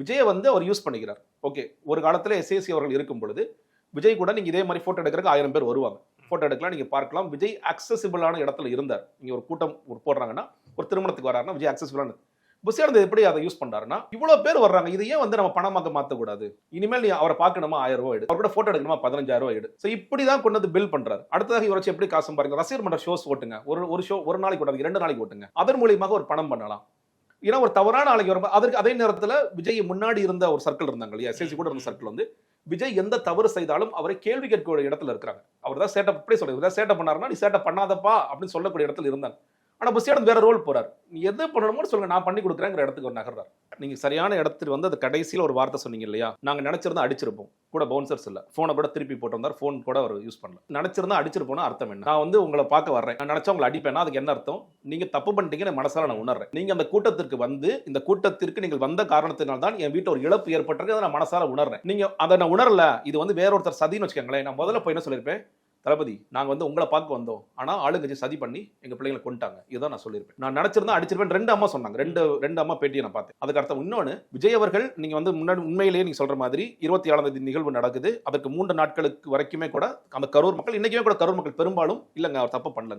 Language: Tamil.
விஜயை வந்து அவர் யூஸ் பண்ணிக்கிறார். ஓகே ஒரு காலத்தில் எஸ்ஏசி அவர்கள் இருக்கும் பொழுது விஜய் கூட நீங்கள் இதே மாதிரி ஃபோட்டோ எடுக்கிறதுக்கு ஆயிரம் பேர் வருவாங்க. ஃபோட்டோ எடுக்கலாம் நீங்கள் பார்க்கலாம். விஜய் அக்சசிபிளான இடத்துல இருந்தார். நீங்கள் ஒரு கூட்டம் ஒரு போடுறாங்கன்னா ஒரு திருமணத்துக்கு வராருன்னா விஜய் அக்சசிபிளான புசியானது எப்படி அதை யூஸ் பண்ணாருன்னா இவ்வளோ பேர் வர்றாங்க. இது ஏன் வந்து நம்ம பணமாக மாற்றக்கூடாது இனிமேல் நீ அவரை பார்க்கணுமா? ஆயிரம் ரூபாய் எடு. அவர் கூட ஃபோட்டோ எடுக்கணுமா? பதினஞ்சாயிரம் ரூபாய் எடு. ஸோ இப்படி தான் கொண்டு வந்து பில் பண்ணுறாரு அடுத்ததாக இவரை எப்படி காசு பாருங்க ரசிகர் மன்ற ஷோஸ் ஓட்டுங்க. ஒரு ஒரு ஷோ ஒரு நாளைக்கு ஓட்டாங்க. ரெண்டு நாளைக்கு ஓட்டுங்க. அதன் மூலியமாக ஒரு பணம் பண்ணலாம். ஏன்னா ஒரு தவறான ஆளுங்க வரும் அதற்கு அதே நேரத்துல விஜய் முன்னாடி இருந்த ஒரு சர்க்கிள் இருந்தாங்க இல்லையா? எஸ்எல்சி கூட இருந்த சர்க்கிள் வந்து விஜய் எந்த தவறு செய்தாலும் அவரை கேள்வி கேட்கக்கூடிய இடத்துல இருக்கிறாங்க. அவர் தான் சேட்டை அப்படியே சொல்றது சேட்டை பண்ணாருன்னா நீ சேட்டை பண்ணாதப்பா அப்படின்னு சொல்லக்கூடிய இடத்துல இருந்தாங்க. ஆனால் புசியானந்த் வேற ரோல் போறாரு. நீ எது பண்ணணுமோ சொல்லுங்க. நான் பண்ணி கொடுக்குறேங்கிற இடத்துக்கு ஒரு நகர்றார். நீங்க சரியான இடத்துக்கு வந்து அது கடைசியில் ஒரு வார்த்தை சொன்னீங்க இல்லையா? நாங்கள் நினைச்சிருந்தா அடிச்சிருப்போம். கூட பவுன்சர்ஸ் இல்லை. ஃபோனை கூட திருப்பி போட்டிருந்தார். ஃபோன் கூட அவர் யூஸ் பண்ணல. நினைச்சிருந்தா அடிச்சிருப்போம்னா அர்த்தம் என்ன? நான் வந்து உங்களை பார்க்க வர்றேன். நான் நினைச்சா உங்களை அடிப்பேன்னா அதுக்கு என்ன அர்த்தம்? நீங்க தப்பு பண்ணிட்டீங்கன்னு மனசால நான் உணர்றேன். நீங்க அந்த கூட்டத்திற்கு வந்து இந்த கூட்டத்திற்கு நீங்கள் வந்த காரணத்தினால் தான் என் வீட்டில் ஒரு இழப்பு ஏற்பட்டிருக்கு அதை நான் மனசால உணர்றேன். நீங்க அதை நான் உணரல. இது வந்து வேற ஒருத்தர் சதின்னு வச்சுக்கோங்களேன். நான் முதல்ல போய் என்ன சொல்லியிருப்பேன்? தளபதி நாங்கள் வந்து உங்களை பார்க்க வந்தோம். ஆனால் ஆளுங்கட்சி சதி பண்ணி எங்கள் பிள்ளைங்களை கொண்டுட்டாங்க இதுதான் நான் சொல்லியிருப்பேன். நான் நினச்சிருந்தா அடிச்சிருப்பேன் ரெண்டு அம்மா சொன்னாங்க. ரெண்டு ரெண்டு அம்மா பேட்டியை நான் பார்த்தேன். அதுக்கு அர்த்தம் இன்னொன்று விஜய் அவர்கள் நீங்கள் வந்து முன்னாடி உண்மையிலேயே நீங்கள் சொல்கிற மாதிரி இருபத்தி ஏழாம் தேதி நிகழ்வு நடக்குது. அதற்கு மூன்று நாட்களுக்கு வரைக்குமே கூட அந்த கரூர் மக்கள் இன்றைக்குமே கூட கரூர் மக்கள் பெரும்பாலும் இல்லைங்க அவர் தப்பு பண்ணலங்க.